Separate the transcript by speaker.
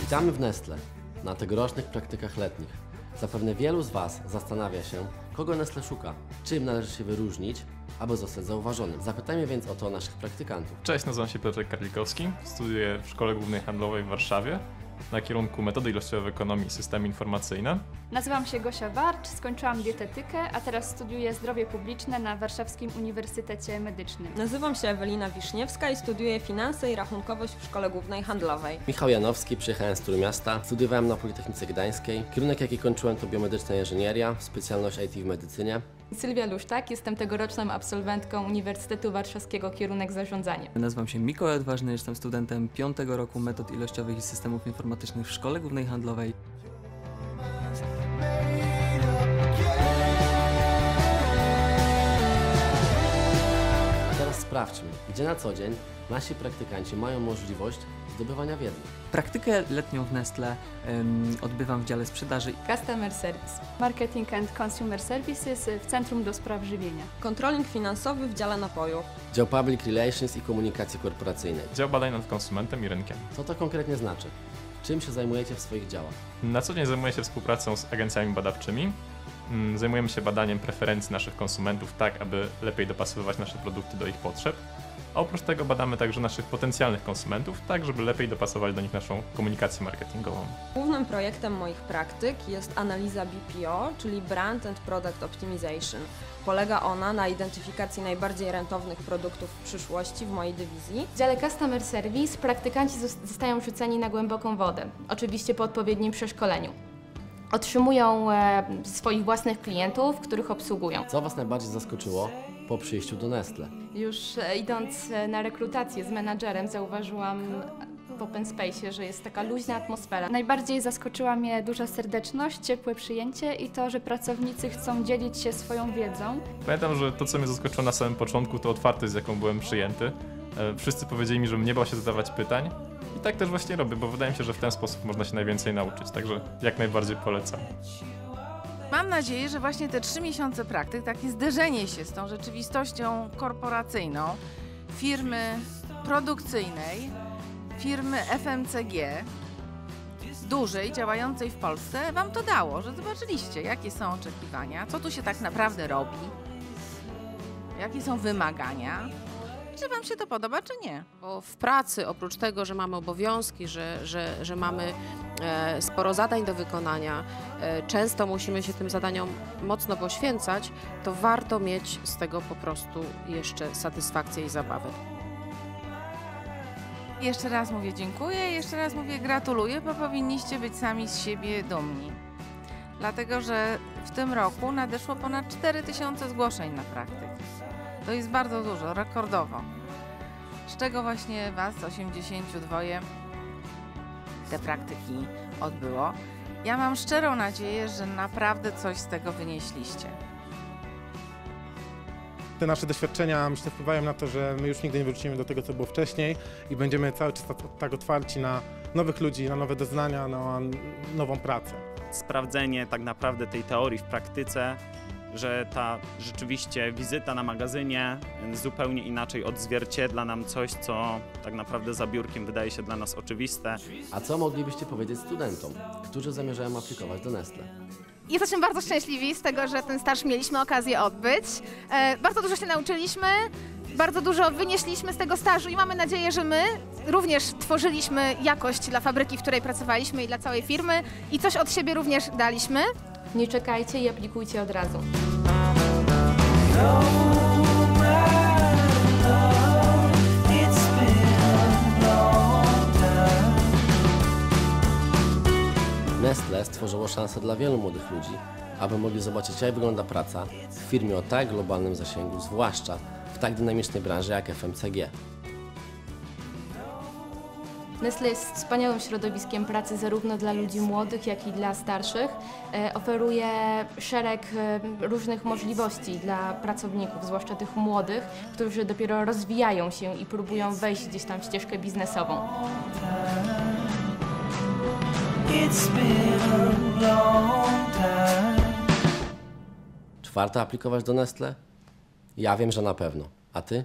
Speaker 1: Witamy w Nestle na tegorocznych praktykach letnich. Zapewne wielu z Was zastanawia się, kogo Nestle szuka, czym należy się wyróżnić, aby zostać zauważonym. Zapytajmy więc o to naszych praktykantów.
Speaker 2: Cześć, nazywam się Piotrek Karlikowski, studiuję w Szkole Głównej Handlowej w Warszawie na kierunku Metody ilościowe w ekonomii i systemy informacyjne.
Speaker 3: Nazywam się Gosia Warcz, skończyłam dietetykę, a teraz studiuję zdrowie publiczne na Warszawskim Uniwersytecie Medycznym.
Speaker 4: Nazywam się Ewelina Wiszniewska i studiuję finanse i rachunkowość w Szkole Głównej Handlowej.
Speaker 1: Michał Janowski, przyjechałem z Trójmiasta, studiowałem na Politechnice Gdańskiej. Kierunek jaki kończyłem to biomedyczna inżynieria, specjalność IT w medycynie.
Speaker 3: Sylwia Lusztak, jestem tegoroczną absolwentką Uniwersytetu Warszawskiego kierunek zarządzanie.
Speaker 5: Nazywam się Mikołaj Odważny, jestem studentem piątego roku metod ilościowych i systemów informatycznych w Szkole Głównej Handlowej.
Speaker 1: Teraz sprawdźmy, gdzie na co dzień nasi praktykanci mają możliwość zdobywania wiedzy.
Speaker 5: Praktykę letnią w Nestle em, odbywam w dziale sprzedaży.
Speaker 3: Customer Service, Marketing and Consumer Services w Centrum do Spraw Żywienia.
Speaker 4: Kontroling finansowy w dziale napojów.
Speaker 1: Dział Public Relations i Komunikacji Korporacyjnej.
Speaker 2: Dział badań nad konsumentem i rynkiem.
Speaker 1: Co to konkretnie znaczy? Czym się zajmujecie w swoich działach?
Speaker 2: Na co dzień zajmuję się współpracą z agencjami badawczymi. Mm, Zajmujemy się badaniem preferencji naszych konsumentów tak, aby lepiej dopasowywać nasze produkty do ich potrzeb. A oprócz tego badamy także naszych potencjalnych konsumentów, tak żeby lepiej dopasować do nich naszą komunikację marketingową.
Speaker 4: Głównym projektem moich praktyk jest analiza BPO, czyli Brand and Product Optimization. Polega ona na identyfikacji najbardziej rentownych produktów w przyszłości w mojej dywizji.
Speaker 3: W dziale Customer Service praktykanci zos- zostają rzuceni na głęboką wodę, oczywiście po odpowiednim przeszkoleniu. Otrzymują e, swoich własnych klientów, których obsługują.
Speaker 1: Co Was najbardziej zaskoczyło po przyjściu do Nestle?
Speaker 3: Już e, idąc e, na rekrutację z menadżerem zauważyłam w Open Space, że jest taka luźna atmosfera. Najbardziej zaskoczyła mnie duża serdeczność, ciepłe przyjęcie i to, że pracownicy chcą dzielić się swoją wiedzą.
Speaker 2: Pamiętam, że to co mnie zaskoczyło na samym początku to otwartość, z jaką byłem przyjęty. E, Wszyscy powiedzieli mi, żebym nie bał się zadawać pytań. I tak też właśnie robię, bo wydaje mi się, że w ten sposób można się najwięcej nauczyć, także jak najbardziej polecam.
Speaker 6: Mam nadzieję, że właśnie te trzy miesiące praktyk, takie zderzenie się z tą rzeczywistością korporacyjną firmy produkcyjnej, firmy FMCG, dużej, działającej w Polsce, Wam to dało, że zobaczyliście, jakie są oczekiwania, co tu się tak naprawdę robi, jakie są wymagania, czy Wam się to podoba, czy nie.
Speaker 7: Bo w pracy, oprócz tego, że mamy obowiązki, że, że, że mamy e, sporo zadań do wykonania, e, często musimy się tym zadaniom mocno poświęcać, to warto mieć z tego po prostu jeszcze satysfakcję i zabawę.
Speaker 6: Jeszcze raz mówię dziękuję, jeszcze raz mówię gratuluję, bo powinniście być sami z siebie dumni. Dlatego, że w tym roku nadeszło ponad 4000 zgłoszeń na praktyk. To jest bardzo dużo, rekordowo. Z czego właśnie Was, 82, te praktyki odbyło. Ja mam szczerą nadzieję, że naprawdę coś z tego wynieśliście.
Speaker 8: Te nasze doświadczenia myślę wpływają na to, że my już nigdy nie wrócimy do tego, co było wcześniej i będziemy cały czas tak- tak otwarci na nowych ludzi, na nowe doznania, na nową pracę.
Speaker 9: sprawdzenie tak naprawdę tej teorii w praktyce, że ta rzeczywiście wizyta na magazynie zupełnie inaczej odzwierciedla nam coś, co tak naprawdę za biurkiem wydaje się dla nas oczywiste.
Speaker 1: A co moglibyście powiedzieć studentom, którzy zamierzają aplikować do Nestle?
Speaker 10: Jesteśmy bardzo szczęśliwi z tego, że ten staż mieliśmy okazję odbyć. E, bardzo dużo się nauczyliśmy, bardzo dużo wynieśliśmy z tego stażu i mamy nadzieję, że my również tworzyliśmy jakość dla fabryki, w której pracowaliśmy i dla całej firmy i coś od siebie również daliśmy.
Speaker 3: Nie czekajcie i aplikujcie od razu.
Speaker 1: Nestle stworzyło szansę dla wielu młodych ludzi, aby mogli zobaczyć, jak wygląda praca w firmie o tak globalnym zasięgu, zwłaszcza w tak dynamicznej branży jak FMCG.
Speaker 3: Nestle jest wspaniałym środowiskiem pracy zarówno dla ludzi młodych, jak i dla starszych. E, oferuje szereg e, różnych możliwości dla pracowników, zwłaszcza tych młodych, którzy dopiero rozwijają się i próbują wejść gdzieś tam w ścieżkę biznesową.
Speaker 1: Czy warto aplikować do Nestle? Ja wiem, że na pewno. A ty?